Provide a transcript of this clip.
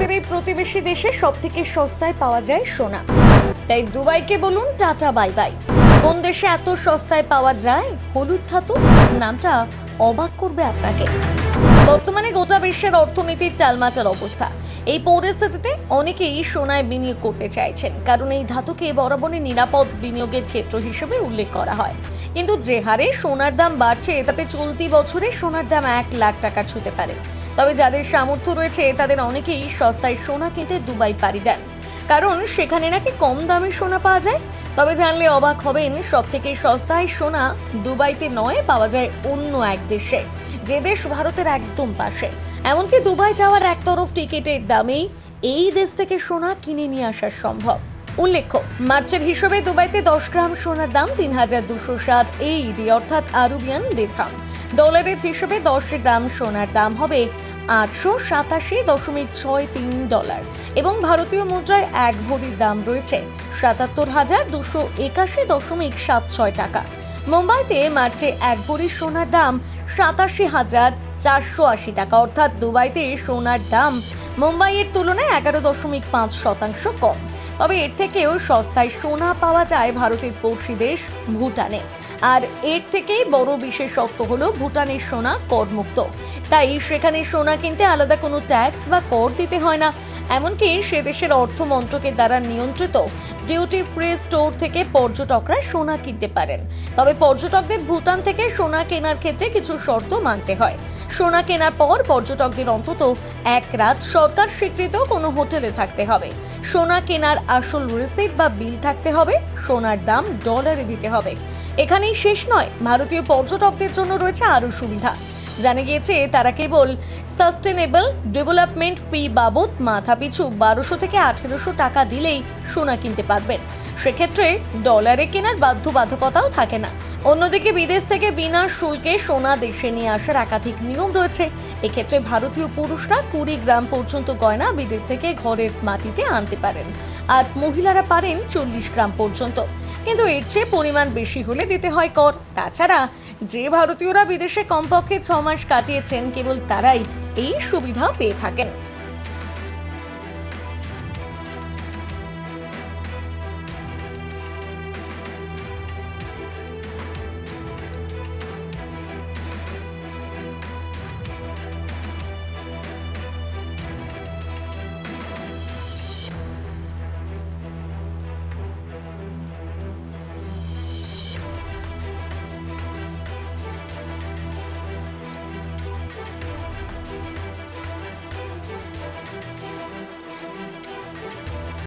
ভারতের এই প্রতিবেশী দেশে সব থেকে সস্তায় পাওয়া যায় সোনা। তাই দুবাইকে বলুন টাটা, বাই বাই। কোন দেশে এত সস্তায় পাওয়া যায়? হলুদ ধাতু? নামটা অবাক করবে আপনাকে। বর্তমানে গোটা বিশ্বের অর্থনীতির টালমাটাল অবস্থা। এই পরিস্থিতিতে অনেকেই সোনায় বিনিয়োগ করতে চাইছেন, কারণ এই ধাতুকে বরাবরই নিরাপদ বিনিয়োগের ক্ষেত্র হিসেবে উল্লেখ করা হয়। কিন্তু যে হারে সোনার দাম বাড়ছে, তাতে চলতি বছরে সোনার দাম এক লাখ টাকা ছুতে পারে। তবে যাদের সামর্থ্য রয়েছে, তাদের অনেকেই সস্তায় সোনা কিনতে দুবাই পাড়ি দেন। কারণ সেখানে নাকি কম দামে সোনা পাওয়া যায়। তবে জানলে অবাক হবেন সব থেকে সস্তায় সোনা দুবাইতে নয়, পাওয়া যায় অন্য এক দেশে। যে দেশ ভারতের একদম পাশে। এমনকি দুবাই যাওয়ার একতরফ টিকিটের দামেই এই দেশ থেকে সোনা কিনে নিয়ে আসা সম্ভব। উল্লেখ্য মার্চের হিসেবে দুবাইতে দশ গ্রাম সোনার দাম তিন হাজার দুশো ষাট এইডি অর্থাৎ আরুবিয়ান দিরহাম ডলারের হিসেবে দশ গ্রাম সোনার দাম হবে আটশো সাতাশি দশমিক ছয় তিন ডলার। এবং ভারতীয় মুদ্রায় এক ভরির দাম রয়েছে সাতাত্তর হাজার দুশো একাশি দশমিক সাত ছয় টাকা। মুম্বাইতে মার্চে এক ভরি সোনার দাম সাতাশি হাজার চারশো আশি টাকা, অর্থাৎ দুবাইতে সোনার দাম মুম্বাইয়ের তুলনায় এগারো দশমিক পাঁচ শতাংশ কম। তবে এর থেকেও সস্তায় সোনা পাওয়া যায় ভারতের পড়শি দেশ ভুটানে। আর এর থেকেই বড় বিশেষত্ব হলো ভুটানের সোনা করমুক্ত। তাই সেখানে সোনা কিনতে আলাদা কোনো ট্যাক্স বা কর দিতে হয় না। এমনকি সে দেশের অর্থ মন্ত্রকের দ্বারা নিয়ন্ত্রিত ডিউটি ফ্রি স্টোর থেকে পর্যটকরা সোনা কিনতে পারেন। তবে পর্যটকদের ভুটান থেকে সোনা কেনার ক্ষেত্রে কিছু শর্ত মানতে হয়। সোনা কেনার পর পর্যটকদের অন্তত এক রাত সরকার স্বীকৃত কোনো হোটেলে থাকতে হবে। সোনা কেনার আসল রিসিপ্ট বা বিল থাকতে হবে, সোনার দাম ডলারে দিতে হবে। এখানেই শেষ নয়, ভারতীয় পর্যটকদের জন্য রয়েছে আরও সুবিধা। জানা গিয়েছে, তারা কেবল সাস্টেনেবল ডেভেলপমেন্ট ফি বাবদ মাথাপিছু বারোশো থেকে আঠেরোশো টাকা দিলেই সোনা কিনতে পারবেন। সেক্ষেত্রে ডলারে কেনার বাধ্যবাধকতাও থাকে না। অন্যদিকে বিদেশ থেকে বিনা শুল্কে সোনা দেশে নিয়ে আসার একাধিক নিয়ম রয়েছে। এক্ষেত্রে ভারতীয় পুরুষরা কুড়ি গ্রাম পর্যন্ত গয়না বিদেশ থেকে ঘরের মাটিতে আনতে পারেন। আর মহিলারা পারেন চল্লিশ গ্রাম পর্যন্ত। কিন্তু এর চেয়ে পরিমাণ বেশি হলে দিতে হয় কর। তাছাড়া যে ভারতীয়রা বিদেশে কমপক্ষে ছ মাস কাটিয়েছেন, কেবল তারাই এই সুবিধা পেয়ে থাকেন।